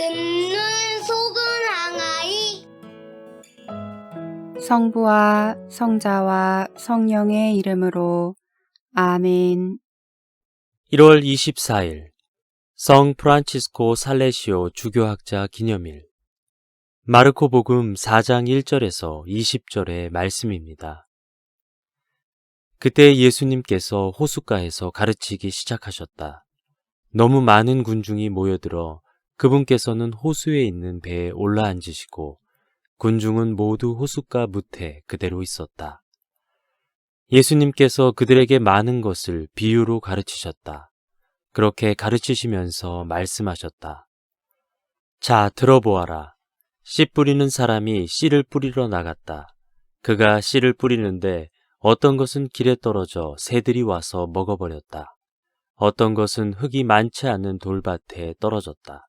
듣는 속은 항아리 성부와 성자와 성령의 이름으로 아멘. 1월 24일 성 프란치스코 살레시오 주교학자 기념일 마르코 복음 4장 1절에서 20절의 말씀입니다. 그때 예수님께서 호숫가에서 가르치기 시작하셨다. 너무 많은 군중이 모여들어 그분께서는 호수에 있는 배에 올라앉으시고 군중은 모두 호숫가 무태 그대로 있었다. 예수님께서 그들에게 많은 것을 비유로 가르치셨다. 그렇게 가르치시면서 말씀하셨다. 자, 들어보아라. 씨 뿌리는 사람이 씨를 뿌리러 나갔다. 그가 씨를 뿌리는데 어떤 것은 길에 떨어져 새들이 와서 먹어버렸다. 어떤 것은 흙이 많지 않은 돌밭에 떨어졌다.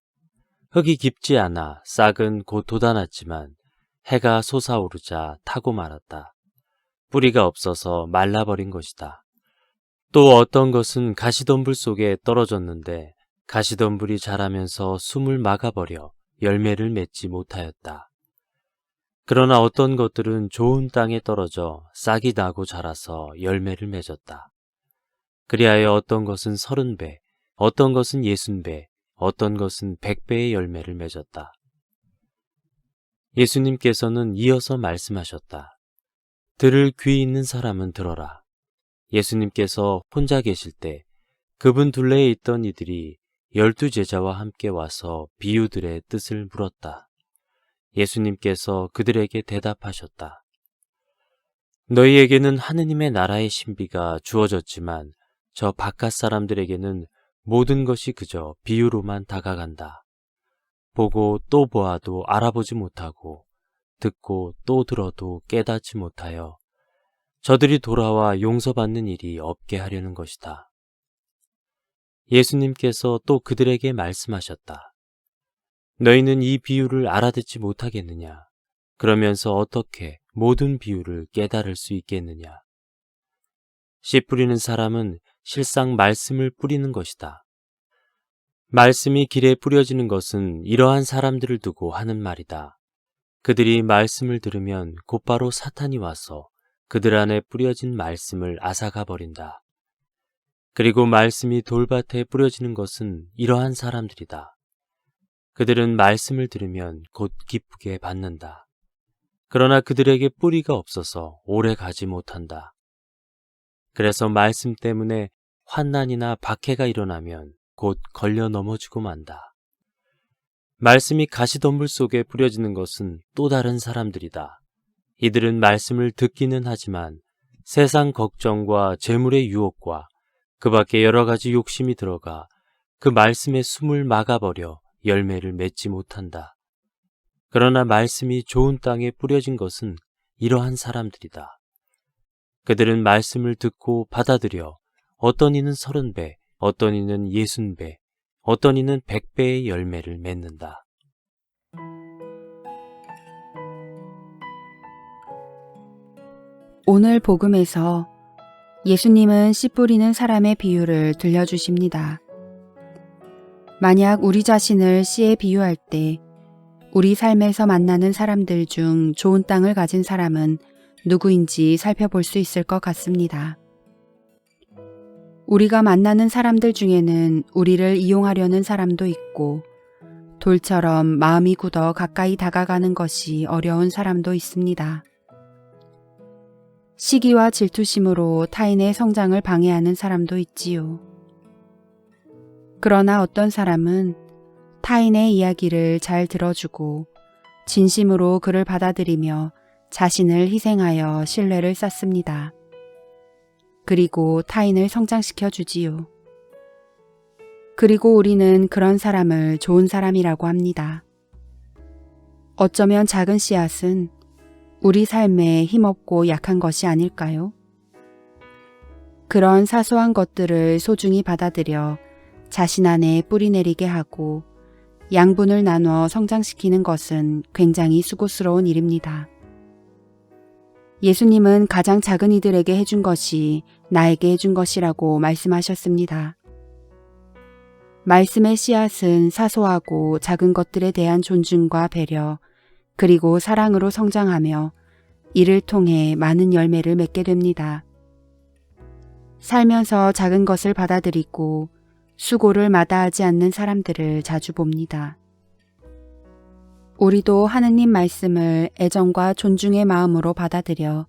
흙이 깊지 않아 싹은 곧 돋아났지만 해가 솟아오르자 타고 말았다. 뿌리가 없어서 말라버린 것이다. 또 어떤 것은 가시덤불 속에 떨어졌는데 가시덤불이 자라면서 숨을 막아버려 열매를 맺지 못하였다. 그러나 어떤 것들은 좋은 땅에 떨어져 싹이 나고 자라서 열매를 맺었다. 그리하여 어떤 것은 서른 배, 어떤 것은 예순 배, 어떤 것은 백 배의 열매를 맺었다. 예수님께서는 이어서 말씀하셨다. 들을 귀 있는 사람은 들어라. 예수님께서 혼자 계실 때 그분 둘레에 있던 이들이 열두 제자와 함께 와서 비유들의 뜻을 물었다. 예수님께서 그들에게 대답하셨다. 너희에게는 하느님의 나라의 신비가 주어졌지만 저 바깥 사람들에게는 모든 것이 그저 비유로만 다가간다. 보고 또 보아도 알아보지 못하고 듣고 또 들어도 깨닫지 못하여 저들이 돌아와 용서받는 일이 없게 하려는 것이다. 예수님께서 또 그들에게 말씀하셨다. 너희는 이 비유를 알아듣지 못하겠느냐? 그러면서 어떻게 모든 비유를 깨달을 수 있겠느냐? 씨 뿌리는 사람은 실상 말씀을 뿌리는 것이다. 말씀이 길에 뿌려지는 것은 이러한 사람들을 두고 하는 말이다. 그들이 말씀을 들으면 곧바로 사탄이 와서 그들 안에 뿌려진 말씀을 앗아가 버린다. 그리고 말씀이 돌밭에 뿌려지는 것은 이러한 사람들이다. 그들은 말씀을 들으면 곧 기쁘게 받는다. 그러나 그들에게 뿌리가 없어서 오래 가지 못한다. 그래서 말씀 때문에 환난이나 박해가 일어나면 곧 걸려 넘어지고 만다. 말씀이 가시덤불 속에 뿌려지는 것은 또 다른 사람들이다. 이들은 말씀을 듣기는 하지만 세상 걱정과 재물의 유혹과 그 밖에 여러 가지 욕심이 들어가 그 말씀의 숨을 막아버려 열매를 맺지 못한다. 그러나 말씀이 좋은 땅에 뿌려진 것은 이러한 사람들이다. 그들은 말씀을 듣고 받아들여 어떤 이는 서른 배, 어떤 이는 예순 배, 어떤 이는 백 배의 열매를 맺는다. 오늘 복음에서 예수님은 씨 뿌리는 사람의 비유를 들려주십니다. 만약 우리 자신을 씨에 비유할 때 우리 삶에서 만나는 사람들 중 좋은 땅을 가진 사람은 누구인지 살펴볼 수 있을 것 같습니다. 우리가 만나는 사람들 중에는 우리를 이용하려는 사람도 있고 돌처럼 마음이 굳어 가까이 다가가는 것이 어려운 사람도 있습니다. 시기와 질투심으로 타인의 성장을 방해하는 사람도 있지요. 그러나 어떤 사람은 타인의 이야기를 잘 들어주고 진심으로 그를 받아들이며 자신을 희생하여 신뢰를 쌓습니다. 그리고 타인을 성장시켜 주지요. 그리고 우리는 그런 사람을 좋은 사람이라고 합니다. 어쩌면 작은 씨앗은 우리 삶에 힘없고 약한 것이 아닐까요? 그런 사소한 것들을 소중히 받아들여 자신 안에 뿌리 내리게 하고 양분을 나눠 성장시키는 것은 굉장히 수고스러운 일입니다. 예수님은 가장 작은 이들에게 해준 것이 나에게 해준 것이라고 말씀하셨습니다. 말씀의 씨앗은 사소하고 작은 것들에 대한 존중과 배려, 그리고 사랑으로 성장하며 이를 통해 많은 열매를 맺게 됩니다. 살면서 작은 것을 받아들이고 수고를 마다하지 않는 사람들을 자주 봅니다. 우리도 하느님 말씀을 애정과 존중의 마음으로 받아들여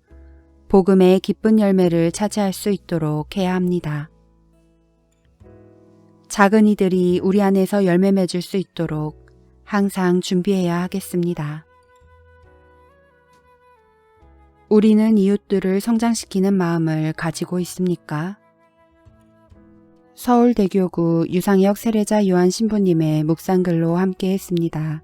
복음의 기쁜 열매를 차지할 수 있도록 해야 합니다. 작은 이들이 우리 안에서 열매 맺을 수 있도록 항상 준비해야 하겠습니다. 우리는 이웃들을 성장시키는 마음을 가지고 있습니까? 서울대교구 유상혁 세례자 요한 신부님의 묵상글로 함께 했습니다.